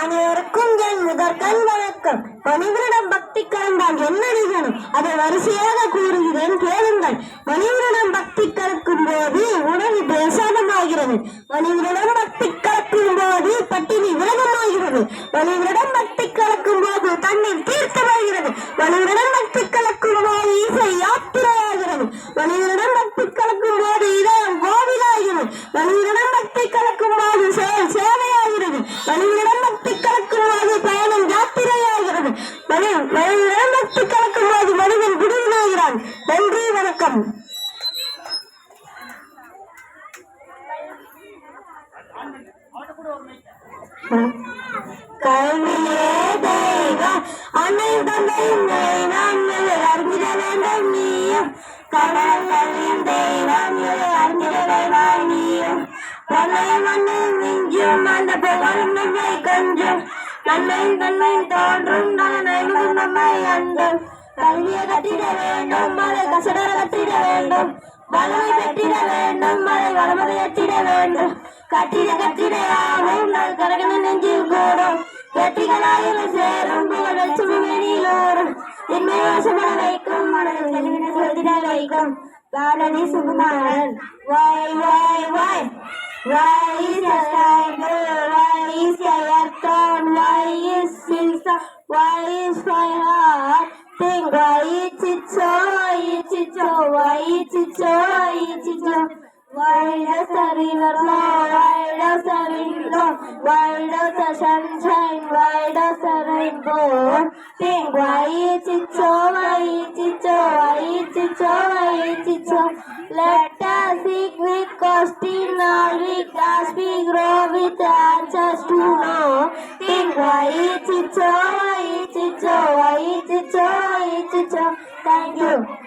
அனைவருக்கும் என் முதற்கண் வணக்கம். மனிதனிடம் பக்தி கலந்தால் என்ன நிகழும்? அதை வரிசையாக கூறுகிறேன் கேளுங்கள். மனிதனிடம் பக்தி கலக்கும் போது உணவு பிரசாதமாகிறது. மனிதனிடம் பக்தி கலக்கும் போது பட்டினி விரதமாகிறது. மனிதனிடம் பக்தி கலக்கும் போது தண்ணீர் தீர்த்தமாகிறது மனிதனிடம் பக்தி கலக்கும் போது இசை யாத்திரையாகிறது மனிதனிடம் பக்தி கலக்கும் போது இதயம் கோவிலாகிறது மனிதனிடம் பக்தி கலக்கும் போது செயல் சேவையாகிறது மனிதனிடம் பக்தி கலக்கும் போது பயணம் யாத்திரையாகிறது. மனி மனிதனிடம் பக்தி கலக்கும் போது மனிதன் விடுதலாகிறான் நன்றி வணக்கம். கல்வியே தெய்வம் அன்னை தந்தை நான் அறிந்திட வேண்டும் நீயும் கடல் கல்வியும் தெய்வம் பழைய மிஞ்சும் அந்த புகழும் நம்மை கொஞ்சம் நன்மை நன்மை தோன்றும் நலனை நம்மை அண்டும் கல்வியை கட்டிட வேண்டும் மழை கசடர கட்டிட வேண்டும் வளமை பெற்றிட வேண்டும் மழை வளமதை எட்டிட வேண்டும் கட்டிட கட்டிட ஆகும் நல் கரகன நெஞ்சில் கூடும் வெற்றிகளாயிரம் சேரும் புகழ் லட்சுமி வெளியிலோரும் வைக்கும் வைக்கும் சுகுமாரன் வாய் வாய் வாய் Why is a tiger, raise a earthworm, raise six, raise fire, think, raise it, raise it, raise it, raise it, Why does the river flow, Why does the wind blow, wide as the sunshine, Why does the rainbow. Think why it's it so, why it's it so, why it's it so, why it's it so. Let us seek with question all we grow with answers to know. Think why is it so? Why is it so? Why is it so? Why it so? Thank you.